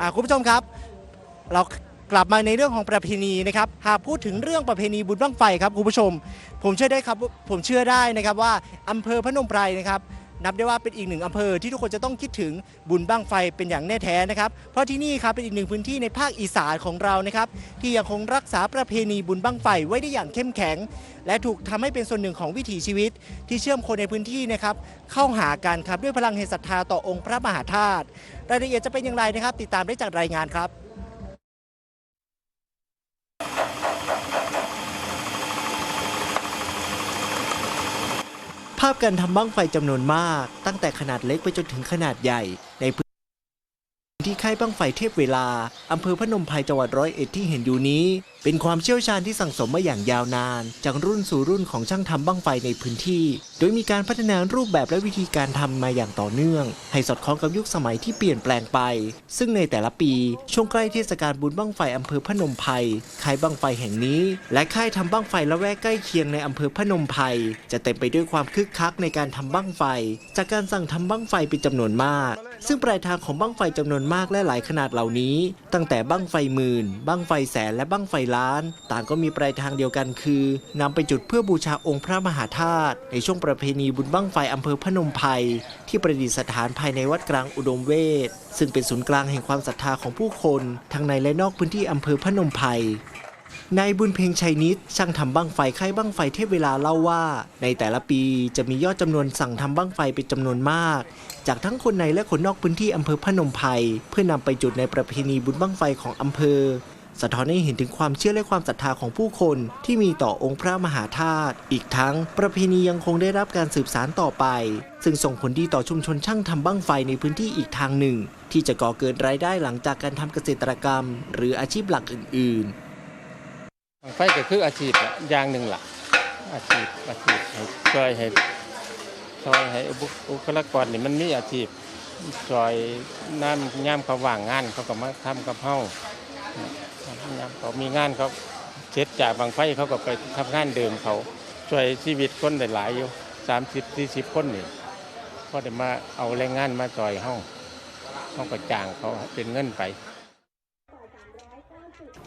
อ่าคุณผู้ชมครับ เรากลับมาในเรื่องของประเพณีนะครับหากพูดถึงเรื่องประเพณีบุญบั้งไฟครับคุณผู้ชม ผมเชื่อได้ครับผมเชื่อได้นะครับว่าอำเภอพนมไพรนะครับ นับได้ว่าเป็นอีกหนึ่งอำเภอที่ทุกคนจะต้องคิดถึงบุญบั้งไฟเป็นอย่างแน่แท้นะครับ เพราะที่นี่ครับเป็นอีกหนึ่งพื้นที่ในภาคอีสานของเรานะครับที่ยังคงรักษาประเพณีบุญบั้งไฟไว้ได้อย่างเข้มแข็ง และถูกทำให้เป็นส่วนหนึ่งของวิถีชีวิต ที่เชื่อมคนในพื้นที่นะครับเข้าหากันครับด้วยพลังแห่งศรัทธาต่อองค์พระมหาธาตุรายละเอียดจะเป็นอย่างไรนะครับ ติดตามได้จากรายงานครับ ภาพการทำบั้งไฟจำนวนมาก ตั้งแต่ขนาดเล็กไปจนถึงขนาดใหญ่ ในพื้นที่ค่ายบั้งไฟเทพเวลาอำเภอพนมไพรจังหวัดร้อยเอ็ดที่เห็นอยู่นี้เป็นความเชี่ยวชาญที่สั่งสมมาอย่างยาวนาน จากรุ่นสู่รุ่นของช่างทำบั้งไฟในพื้นที่ โดยมีการพัฒนารูปแบบและวิธีการทำมาอย่างต่อเนื่อง ให้สอดคล้องกับยุคสมัยที่เปลี่ยนแปลงไป ซึ่งในแต่ละปี ช่วงใกล้เทศกาลบุญบั้งไฟอำเภอพนมไพรค่ายบั้งไฟแห่งนี้ และค่ายทำบั้งไฟละแวกใกล้เคียงในอำเภอพนมไพรจะเต็มไปด้วยความคึกคักในการทำบั้งไฟ จากการสั่งทำบั้งไฟเป็นจำนวนมาก ซึ่งปลายทางของบั้งไฟจำนวนมากและหลายขนาดเหล่านี้ ตั้งแต่บั้งไฟหมื่นบั้งไฟแสนและบั้งไฟล้าน ต่างก็มีปลายทางเดียวกันคือนำไปจุดเพื่อบูชาองค์พระมหาธาตุในช่วงประเพณีบุญบั้งไฟอำเภอพนมไพรที่ประดิษฐานภายในวัดกลางอุดมเวทซึ่งเป็นศูนย์กลางแห่งความศรัทธาของผู้คนทั้งในและนอกพื้นที่อำเภอพนมไพรนายบุญเพ็งชัยนิดช่างทำบั้งไฟค่บั้งไฟเทพเวลาเล่าว่า ในแต่ละปีจะมียอดจำนวนสั่งทำบั้งไฟเป็นจำนวนมาก จากทั้งคนในและคนนอกพื้นที่อำเภอพนมไพรเพื่อนำไปจุดในประเพณีบุญบั้งไฟของอำเภอ สะท้อนให้เห็นถึงความเชื่อและความศรัทธาของผู้คนที่มีต่อองค์พระมหาธาตุอีกทั้งประเพณียังคงได้รับการสืบสานต่อไป ซึ่งส่งผลดีต่อชุมชนช่างทำบั้งไฟในพื้นที่อีกทางหนึ่ง ที่จะก่อเกิดรายได้หลังจากการทำเกษตรกรรม หรืออาชีพหลักอื่น ๆบังไฟก็คืออาชีพอะอย่างหนึ่งหล่ะอาชีพอาชีพช่วยให้ช่วยให้บุบุคลากรนี่มันมีอาชีพช่วยน้ำย่ามเขาว่างงานเขาก็มาทำกับเฮาย่า เขามีงานเขาเสร็จจากบางไฟเขาก็ไปทำงานเดิมเขาช่วยชีวิตคนได้หลายอยู่สามสิบสี่สิบคนนี่พอได้มาเอาแรงงานมาจอยเฮาเฮาก็จ้างเขาเป็นเงินไป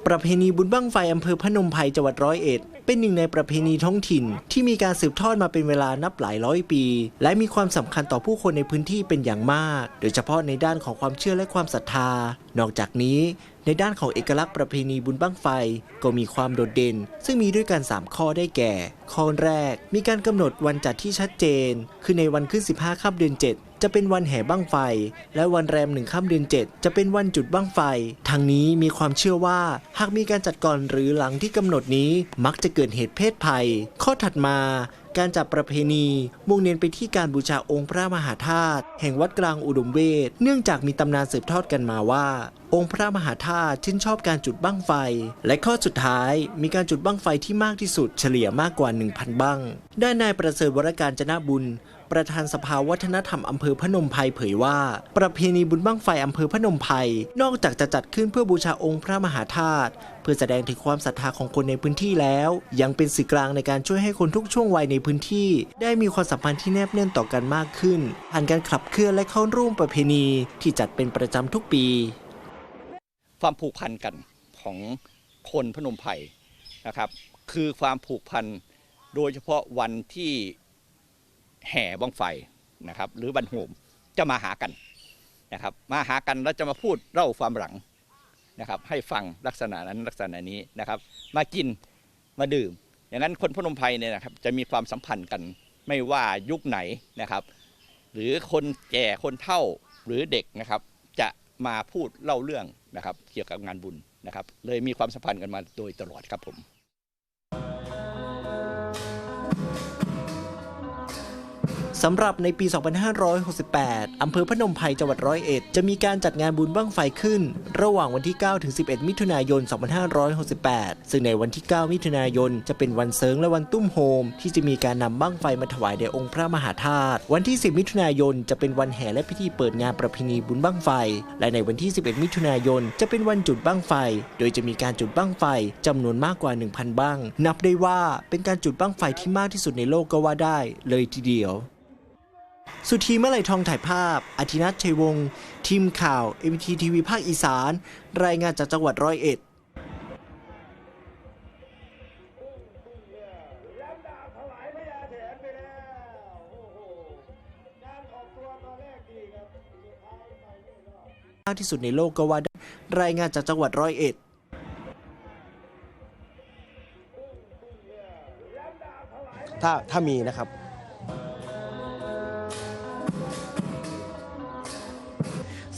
ประเพณีบุญบั้งไฟอำเภอพนมไพรจังหวัดร้อยเอ็ด เป็นหนึ่งในประเพณีท้องถิ่น ที่มีการสืบทอดมาเป็นเวลานับหลายร้อยปี และมีความสำคัญต่อผู้คนในพื้นที่เป็นอย่างมาก โดยเฉพาะในด้านของความเชื่อและความศรัทธานอกจากนี้ ในด้านของเอกลักษณ์ประเพณีบุญบั้งไฟก็มีความโดดเด่น ซึ่งมีด้วยกัน 3 ข้อได้แก่ ข้อแรก มีการกำหนดวันจัดที่ชัดเจน คือในวันขึ้น 15ค่ำเดือน 7จะเป็นวันแห่บั้งไฟ และวันแรมหนึ่งค่ำเดือน 7 จะเป็นวันจุดบั้งไฟ ทางนี้มีความเชื่อว่า หากมีการจัดก่อนหรือหลังที่กำหนดนี้มักจะเกิดเหตุเพศภัย ข้อถัดมา การจัดประเพณีมุ่งเน้นไปที่การบูชาองค์พระมหาธาตุแห่งวัดกลางอุดมเวทเนื่องจากมีตำนานสืบทอดกันมาว่า องค์พระมหาธาตุชื่นชอบการจุดบั้งไฟ และข้อสุดท้าย มีการจุดบั้งไฟที่มากที่สุดเฉลี่ยมากกว่า 1,000 บั้งด้านนายประเสริฐวรการจนะบุญ ประธานสภาวัฒนธรรมอำเภอพนมไพรเผยว่า ประเพณีบุญบั้งไฟอำเภอพนมไพรนอกจากจะจัดขึ้นเพื่อบูชาองค์พระมหาธาตุเพื่อแสดงถึงความศรัทธาของคนในพื้นที่แล้ว ยังเป็นสื่อกลางในการช่วยให้คนทุกช่วงวัยในพื้นที่ ได้มีความสัมพันธ์ที่แนบแน่นต่อกันมากขึ้นผ่านการขับเคลื่อนและเข้าร่วมประเพณีที่จัดเป็นประจำทุกปี ความผูกพันกันของคนพนมไพรนะครับ คือความผูกพันโดยเฉพาะวันที่ แห่บ้องไฟนะครับหรือวันโหมจะมาหากันนะครับมาหากันแล้วจะมาพูดเล่าความหลังนะครับให้ฟังลักษณะนั้นลักษณะนี้นะครับมากินมาดื่ม อย่างนั้นคนพนมไพรเนี่ยนะครับจะมีความสัมพันธ์กันไม่ว่ายุคไหนนะครับ หรือคนแก่คนเฒ่าหรือเด็กนะครับจะมาพูดเล่าเรื่องนะครับเกี่ยวกับงานบุญนะครับเลยมีความสัมพันธ์กันมาโดยตลอดครับผม สำหรับในปี 2568 อำเภอพนมไพรจังหวัดร้อยเอ็ดจะมีการจัดงานบุญบั้งไฟขึ้น ระหว่างวันที่ 9 ถึง 11 มิถุนายน 2568 ซึ่งในวันที่ 9 มิถุนายน จะเป็นวันเซิงและวันตุ้มโฮม ที่จะมีการนำบั้งไฟมาถวายแด่องค์พระมหาธาตุ วันที่ 10 มิถุนายน จะเป็นวันแห่และพิธีเปิดงานประเพณีบุญบั้งไฟ และในวันที่ 11 มิถุนายน จะเป็นวันจุดบั้งไฟ โดยจะมีการจุดบั้งไฟจำนวนมากกว่า 1,000 บั้ง นับได้ว่าเป็นการจุดบั้งไฟที่มากที่สุดในโลกก็ว่าได้ เลยทีเดียว สุธีเมื่อไหรทองถ่ายภาพอาทินัทชัยวงศ์ทีมข่าว m อ t ทีวีภาคอีสาน รายงานจากจังหวัดร้อยเอ็ดมากที่สุดในโลกก็ว่าได้รายงานจากจังหวัดร้อยเอ็ด ถ้าถ้ามีนะครับ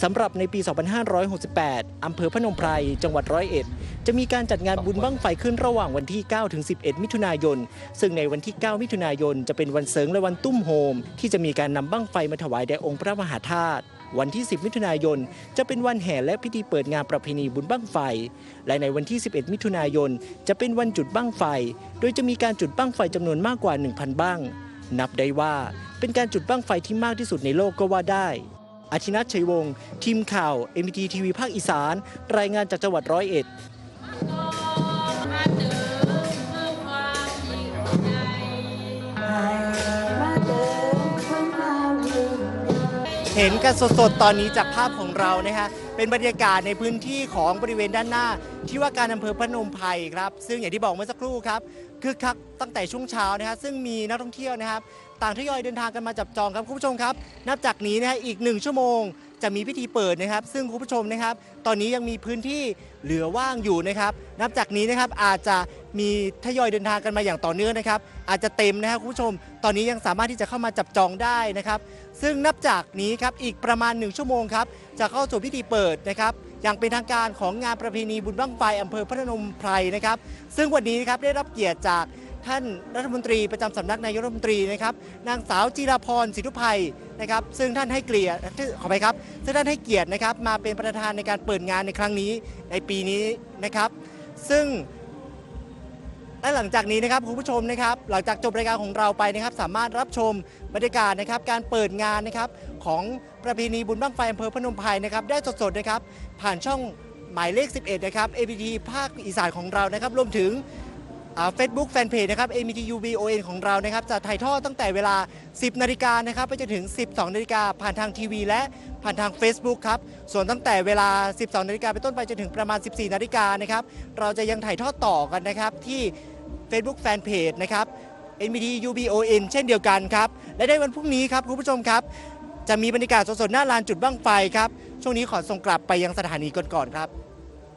สำหรับในปี 2568 อำเภอพนมไพร จังหวัดร้อยเอ็ด จะมีการจัดงานบุญบั้งไฟขึ้นระหว่างวันที่ 9 ถึง 11 มิถุนายน ซึ่งในวันที่ 9 มิถุนายน จะเป็นวันเสริงและวันตุ้มโฮม ที่จะมีการนำบั้งไฟมาถวายแด่องค์พระมหาธาตุ วันที่ 10 มิถุนายน จะเป็นวันแห่และพิธีเปิดงานประเพณีบุญบั้งไฟ และในวันที่ 11 มิถุนายน จะเป็นวันจุดบั้งไฟ โดยจะมีการจุดบั้งไฟจำนวนมากกว่า 1,000 บั้ง นับได้ว่าเป็นการจุดบั้งไฟที่มากที่สุดในโลกก็ว่าได้ อาทินัทชัยวงศ์ทีมข่าวเอ็มทีทีวีภาคอีสาน รายงานจากจังหวัดร้อยเอ็ดเจอเพื่อความยิ่งใหญ่มาเดินคนเรายิ่งเห็นกันสดๆ ตอนนี้จากภาพของเรานะฮะ เป็นบรรยากาศในพื้นที่ของบริเวณด้านหน้า ที่ว่าการอำเภอพนมไพรครับซึ่งอย่างที่บอกเมื่อสักครู่ครับคือคักตั้งแต่ช่วงเช้านะฮะซึ่งมีนักท่องเที่ยวนะครับ ต่างทยอยเดินทางกันมาจับจองครับคุณผู้ชมครับ นับจากนี้นะฮะอีกหนึ่งชั่วโมงจะมีพิธีเปิดนะครับ ซึ่งคุณผู้ชมนะครับ ตอนนี้ยังมีพื้นที่เหลือว่างอยู่นะครับ นับจากนี้นะครับอาจจะมีทยอยเดินทางกันมาอย่างต่อเนื่องนะครับ อาจจะเต็มนะครับคุณผู้ชม ตอนนี้ยังสามารถที่จะเข้ามาจับจองได้นะครับ ซึ่งนับจากนี้ครับอีกประมาณ 1 ชั่วโมงครับ จะเข้าสู่พิธีเปิดนะครับอย่างเป็นทางการของงานประเพณีบุญบั้งไฟอำเภอพระนมไพรนะครับ ซึ่งวันนี้นะครับได้รับเกียรติจากท่านรัฐมนตรีประจำสำนักนายกรัฐมนตรีนะครับ นางสาวจีราพรสิทธุภัยนะครับ ซึ่งท่านให้เกียรติขอไปครับ ซึ่งท่านให้เกียรตินะครับ มาเป็นประธานในการเปิดงานในครั้งนี้ในปีนี้นะครับ ซึ่ง และหลังจากนี้นะครับคุณผู้ชมนะครับ หลังจากจบรายการของเราไปนะครับ สามารถรับชมบรรยากาศนะครับ การเปิดงานนะครับของประเพณีบุญบั้งไฟอำเภอพนมไพรนะครับ ได้สดๆนะครับ ผ่านช่องหมายเลข 11 นะครับ ABT ภาคอีสานของเรานะครับรวมถึง เฟซบุ๊กแฟนเพจนะครับ ABTUBON ของเรานะครับจะถ่ายทอดตั้งแต่เวลา 10 นาฬิกานะครับไปจนถึง 12 นาฬิกาผ่านทางทีวี และผ่านทาง Facebook ครับ ส่วนตั้งแต่เวลา 12 นาฬิกาไปนต้นไปจนถึงประมาณ 14 นาฬิกานะครับเราจะยังถ่ายทอดต่อกันนะครับที่ Facebook Fanpage นะครับ NBT UBON เช่นเดียวกันครับ และในวันพรุ่งนี้ครับคุณผู้ชมครับ จะมีบรรยากาศสดๆหน้าลานจุดบ้างไฟครับ ช่วงนี้ขอส่งกลับไปยังสถานีก่อนๆครับ